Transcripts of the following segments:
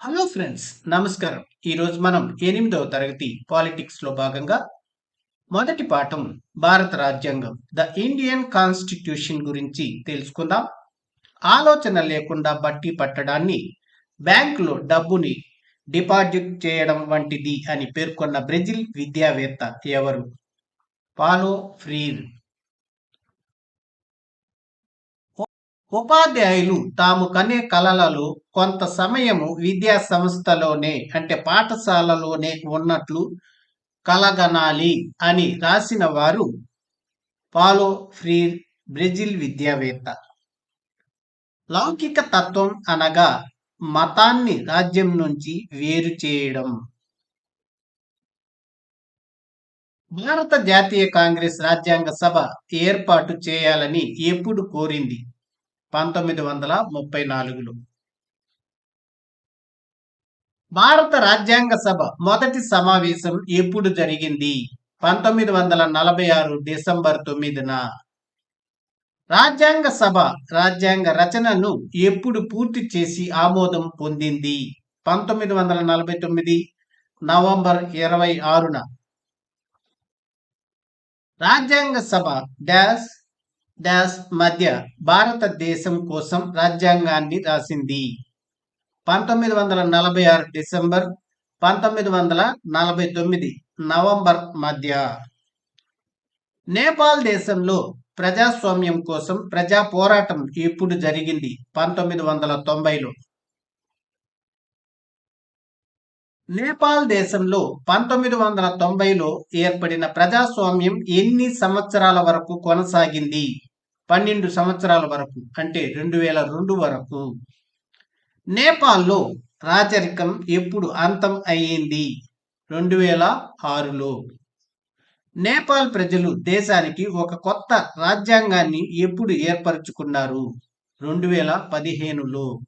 Hello friends నమస్కారం. ఈరోజు మనం ఎనిమిదవ తరగతి పాలిటిక్స్లో భాగంగా మొదటి పాఠం భారత రాజ్యాంగం ద ఇండియన్ కాన్స్టిట్యూషన్ గురించి తెలుసుకుందాం. ఆలోచన లేకుండా బట్టి పట్టడాన్ని బ్యాంకులో డబ్బుని డిపాజిట్ చేయడం వంటిది అని పేర్కొన్న బ్రెజిల్ విద్యావేత్త ఎవరు? Paulo Freire. ఉపాధ్యాయులు తాము కనే కళలలో కొంత సమయము విద్యా సంస్థలోనే అంటే పాఠశాలలోనే ఉన్నట్లు కలగనాలి అని రాసిన వారు పాలో ఫ్రీర్ బ్రెజిల్ విద్యావేత్త. లౌకిక తత్వం అనగా మతాన్ని రాజ్యం నుంచి వేరు చేయడం. భారత జాతీయ కాంగ్రెస్ రాజ్యాంగ సభ ఏర్పాటు చేయాలని ఎప్పుడు కోరింది? పంతొమ్మిది వందల ముప్పై నాలుగులో. భారత రాజ్యాంగ సభ మొదటి సమావేశం ఎప్పుడు జరిగింది? పంతొమ్మిది వందల నలభై ఆరు డిసెంబర్ తొమ్మిదిన. రాజ్యాంగ సభ రాజ్యాంగ రచనను ఎప్పుడు పూర్తి చేసి ఆమోదం పొందింది? పంతొమ్మిది వందల నలభై తొమ్మిది నవంబర్ ఇరవై ఆరున. రాజ్యాంగ సభ డాష్ డాష్ మధ్య భారతదేశం కోసం రాజ్యాంగాన్ని రాసింది. పంతొమ్మిది వందల నలభై ఆరు డిసెంబర్ పంతొమ్మిది వందల నలభై తొమ్మిది నవంబర్ మధ్య. నేపాల్ దేశంలో ప్రజాస్వామ్యం కోసం ప్రజా పోరాటం ఎప్పుడు జరిగింది పంతొమ్మిది వందల తొంభైలో. నేపాల్ దేశంలో పంతొమ్మిది వందల తొంభైలో ఏర్పడిన ప్రజాస్వామ్యం ఎన్ని సంవత్సరాల వరకు కొనసాగింది? పన్నెండు సంవత్సరాల వరకు అంటే రెండు వేల రెండు వరకు నేపాల్లో రాజరికం ఎప్పుడు అంతం అయ్యింది? రెండు వేల ఆరులో. నేపాల్ ప్రజలు దేశానికి ఒక కొత్త రాజ్యాంగాన్ని ఎప్పుడు ఏర్పరచుకున్నారు? రెండు వేల పదిహేనులో.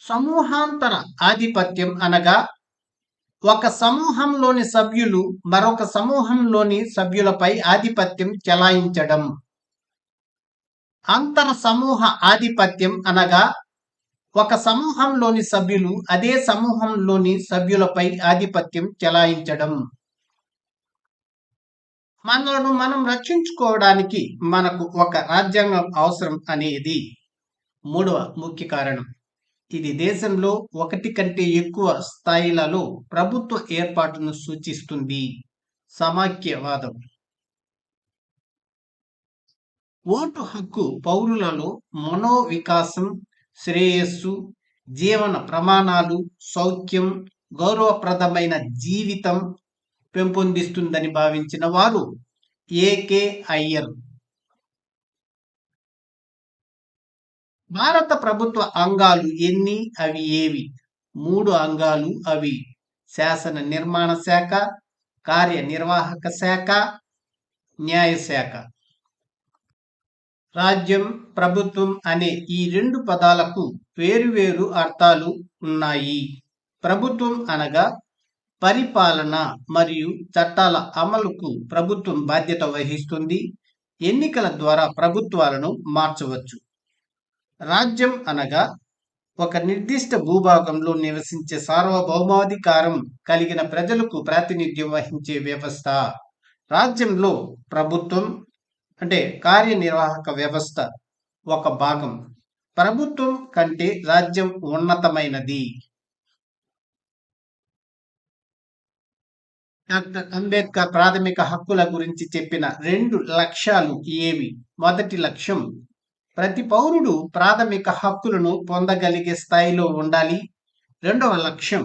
సమూహాంతర ఆధిపత్యం అనగా ఒక సమూహంలోని సభ్యులు మరొక సమూహంలోని సభ్యులపై ఆధిపత్యం చెలాయించడం. అంతర సమూహ ఆధిపత్యం అనగా ఒక సమూహంలోని సభ్యులు అదే సమూహంలోని సభ్యులపై ఆధిపత్యం చెలాయించడం. మనలను మనం రక్షించుకోవడానికి మనకు ఒక రాజ్యాంగం అవసరం అనేది మూడవ ముఖ్య కారణం. ఇది దేశంలో ఒకటి కంటే ఎక్కువ స్థాయిలలో ప్రభుత్వ ఏర్పాటును సూచిస్తుంది. సమాఖ్యవాదం. ఓటు హక్కు పౌరులలో మనోవికాసం శ్రేయస్సు జీవన ప్రమాణాలు సౌఖ్యం గౌరవప్రదమైన జీవితం పెంపొందిస్తుందని భావించిన వారు ఏకే అయ్యర్. భారత ప్రభుత్వ అంగాలు ఎన్ని? అవి ఏవి? మూడు అంగాలు అవి. శాసన నిర్మాణ శాఖ కార్యనిర్వాహక శాఖ న్యాయశాఖ రాజ్యం ప్రభుత్వం అనే ఈ రెండు పదాలకు వేరువేరు అర్థాలు ఉన్నాయి. ప్రభుత్వం అనగా పరిపాలన మరియు చట్టాల అమలుకు ప్రభుత్వం బాధ్యత వహిస్తుంది. ఎన్నికల ద్వారా ప్రభుత్వాలను మార్చవచ్చు. రాజ్యం అనగా ఒక నిర్దిష్ట భూభాగంలో నివసించే సార్వభౌమాధికారం కలిగిన ప్రజలకు ప్రాతినిధ్యం వహించే వ్యవస్థ. రాజ్యంలో ప్రభుత్వం అంటే కార్యనిర్వాహక వ్యవస్థ ఒక భాగం. ప్రభుత్వం కంటే రాజ్యం ఉన్నతమైనది. డాక్టర్ అంబేద్కర్ ప్రాథమిక హక్కుల గురించి చెప్పిన రెండు లక్ష్యాలు ఏవి? మొదటి లక్ష్యం ప్రతి పౌరుడు ప్రాథమిక హక్కులను పొందగలిగే స్థాయిలో ఉండాలి. రెండవ లక్ష్యం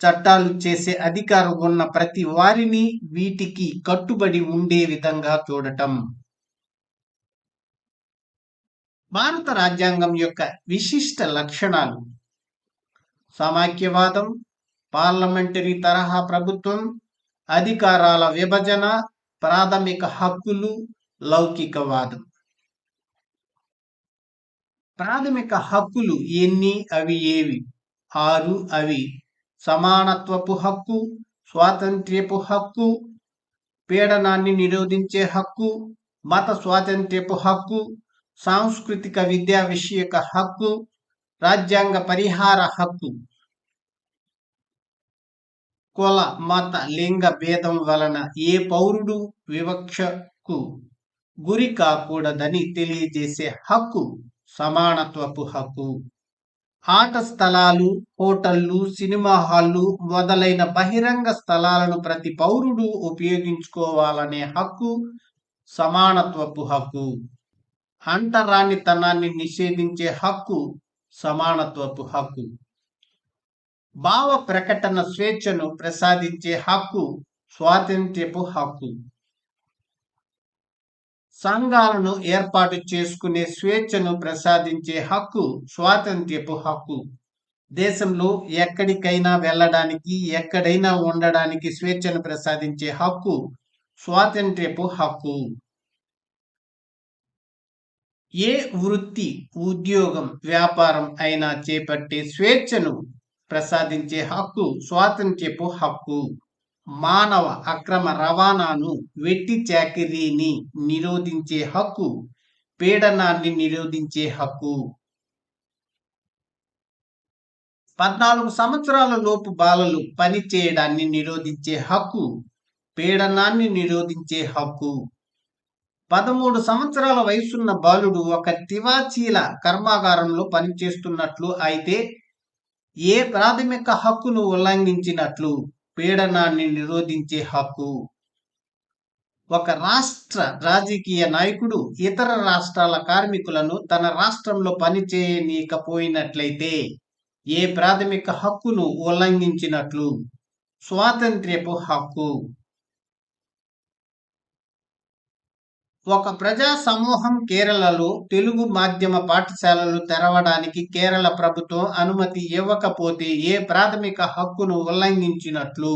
చట్టాలు చేసే అధికారం ఉన్న ప్రతి వారిని వీటికి కట్టుబడి ఉండే విధంగా చూడటం. భారత రాజ్యాంగం యొక్క విశిష్ట లక్షణాలు. సమాఖ్యవాదం పార్లమెంటరీ తరహా ప్రభుత్వం అధికారాల విభజన ప్రాథమిక హక్కులు లౌకికవాదం. ప్రాథమిక హక్కులు ఎన్ని అవి ఏవి? ఆరు అవి సమానత్వపు హక్కు స్వాతంత్ర్యపు హక్కు పీడనాన్ని నిరోధించే హక్కు మత స్వాతంత్ర్యపు హక్కు సాంస్కృతిక విద్యా విషయక హక్కు రాజ్యాంగ పరిహార హక్కు కుల మత లింగ భేదం వలన ఏ పౌరుడు వివక్షకు గురి కాకూడదని తెలియజేసే హక్కు సమానత్వపు హక్కు. ఆట స్థలాలు హోటళ్ళు సినిమా హాళ్ళు మొదలైన బహిరంగ స్థలాలను ప్రతి పౌరుడు ఉపయోగించుకోవాలనే హక్కు సమానత్వపు హక్కు. అంటరానితనాన్ని నిషేధించే హక్కు సమానత్వపు హక్కు. భావ ప్రకటన స్వేచ్ఛను ప్రసాదించే హక్కు స్వాతంత్ర్యపు హక్కు. సంఘాలను ఏర్పాటు చేసుకునే స్వేచ్ఛను ప్రసాదించే హక్కు స్వాతంత్ర్యపు హక్కు. దేశంలో ఎక్కడికైనా వెళ్ళడానికి ఎక్కడైనా ఉండడానికి స్వేచ్ఛను ప్రసాదించే హక్కు స్వాతంత్ర్యపు హక్కు. ఏ వృత్తి ఉద్యోగం వ్యాపారం అయినా చేపట్టే స్వేచ్ఛను ప్రసాదించే హక్కు స్వాతంత్ర్యపు హక్కు. మానవ అక్రమ రవాణాను వెట్టి చాకిరీని నిరోధించే హక్కు పీడనాన్ని నిరోధించే హక్కు. పద్నాలుగు సంవత్సరాల లోపు బాలలు పని చేయడాన్ని నిరోధించే హక్కు పీడనాన్ని నిరోధించే హక్కు. పదమూడు సంవత్సరాల వయసున్న బాలుడు ఒక తివాచీల కర్మాగారంలో పనిచేస్తున్నట్లు అయితే ఏ ప్రాథమిక హక్కును ఉల్లంఘించినట్లు పీడనాన్ని నిరోధించే హక్కు? ఒక రాష్ట్ర రాజకీయ నాయకుడు ఇతర రాష్ట్రాల కార్మికులను తన రాష్ట్రంలో పనిచేయనీకపోయినట్లయితే ఏ ప్రాథమిక హక్కును ఉల్లంఘించినట్లు? స్వాతంత్ర్యపు హక్కు. ఒక ప్రజా సమూహం కేరళలో తెలుగు మాధ్యమ పాఠశాలలు తెరవడానికి కేరళ ప్రభుత్వం అనుమతి ఇవ్వకపోతే ఏ ప్రాథమిక హక్కును ఉల్లంఘించినట్లు?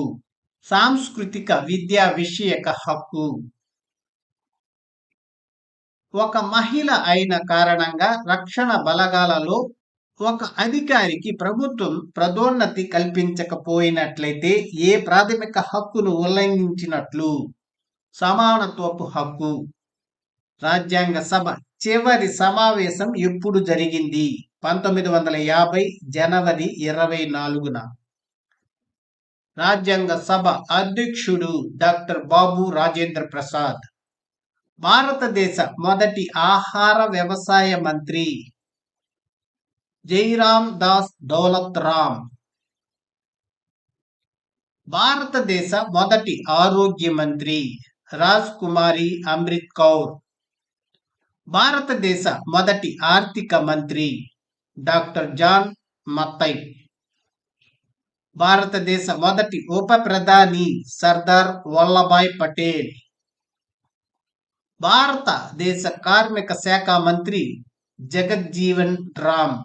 సాంస్కృతిక విద్యా విషయక హక్కు. ఒక మహిళ అయిన కారణంగా రక్షణ బలగాలలో ఒక అధికారికి ప్రభుత్వం ప్రదోన్నతి కల్పించకపోయినట్లయితే ఏ ప్రాథమిక హక్కును ఉల్లంఘించినట్లు? సమానత్వపు హక్కు. రాజ్యాంగ సభ చివరి సమావేశం ఎప్పుడు జరిగింది? పంతొమ్మిది వందల యాభై జనవరి ఇరవై నాలుగున. రాజ్యాంగ సభ అధ్యక్షుడు డాక్టర్ బాబు రాజేంద్ర ప్రసాద్. భారతదేశ మొదటి ఆహార వ్యవసాయ మంత్రి జైరామ్ దాస్ దౌలత్ రామ్. భారతదేశ మొదటి ఆరోగ్య మంత్రి రాజ్ కుమారి అమృత్ కౌర్. భారతదేశ మొదటి ఆర్థిక మంత్రి డాక్టర్ జాన్ మత్తై భారతదేశ మొదటి ఉప ప్రధాని సర్దార్ వల్లభాయ్ పటేల్. భారతదేశ కార్మిక శాఖ మంత్రి జగజ్జీవన్ రామ్.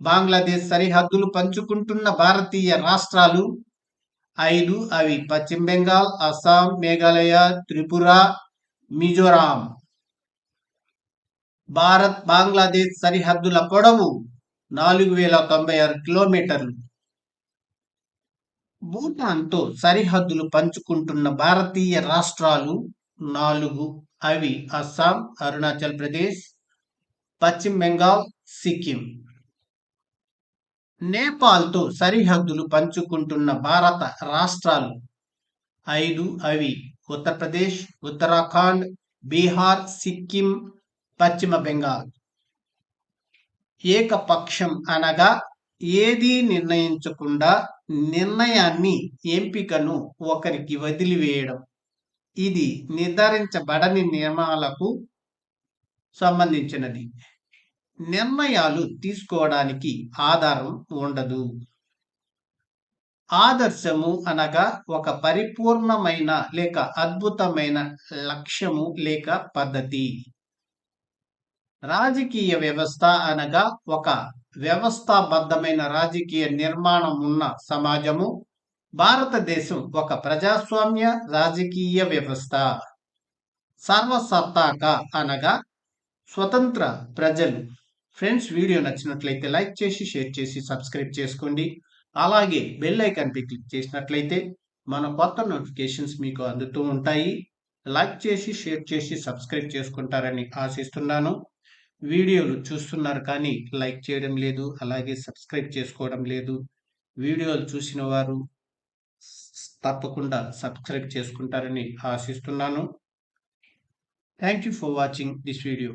బంగ్లాదేశ్ సరిహద్దులు పంచుకుంటున్న భారతీయ రాష్ట్రాలు ఐదు అవి పశ్చిమ బెంగాల్ అస్సాం మేఘాలయ త్రిపుర మిజోరాం. భారత్ బంగ్లాదేశ్ సరిహద్దుల పొడవు నాలుగు వేల తొంభై ఆరు కిలోమీటర్లు. భూటాన్తో సరిహద్దులు పంచుకుంటున్న భారతీయ రాష్ట్రాలు నాలుగు అవి అస్సాం అరుణాచల్ ప్రదేశ్ పశ్చిమ బెంగాల్ సిక్కిం. నేపాల్తో సరిహద్దులు పంచుకుంటున్న భారత రాష్ట్రాలు ఐదు అవి ఉత్తరప్రదేశ్ ఉత్తరాఖండ్ బీహార్ సిక్కిం పశ్చిమ బెంగాల్. ఏకపక్షం అనగా ఏదీ నిర్ణయించకుండా నిర్ణయాన్ని ఎంపికను ఒకరికి వదిలివేయడం. ఇది నిర్ధారించబడని నియమాలకు సంబంధించినది. నిర్ణయాలు తీసుకోవడానికి ఆధారం ఉండదు. ఆదర్శము అనగా ఒక పరిపూర్ణమైన లేక అద్భుతమైన లక్ష్యము లేక పద్ధతి. రాజకీయ వ్యవస్థ అనగా ఒక వ్యవస్థాబద్ధమైన రాజకీయ నిర్మాణం ఉన్న సమాజము భారతదేశం ఒక ప్రజాస్వామ్య రాజకీయ వ్యవస్థ. సర్వసత్తాక అనగా స్వతంత్ర ప్రజలు. ఫ్రెండ్స్ వీడియో నచ్చినట్లయితే లైక్ చేసి షేర్ చేసి సబ్స్క్రైబ్ చేసుకోండి. అలాగే బెల్ ఐకాన్పై క్లిక్ చేసినట్లయితే మన కొత్త నోటిఫికేషన్స్ మీకు అందుతూ ఉంటాయి. లైక్ చేసి షేర్ చేసి సబ్స్క్రైబ్ చేసుకుంటారని ఆశిస్తున్నాను. వీడియోలు చూస్తున్నారు కానీ లైక్ చేయడం లేదు అలాగే సబ్స్క్రైబ్ చేసుకోవడం లేదు. వీడియోలు చూసిన వారు తప్పకుండా సబ్స్క్రైబ్ చేసుకుంటారని ఆశిస్తున్నాను. Thank you for watching this video.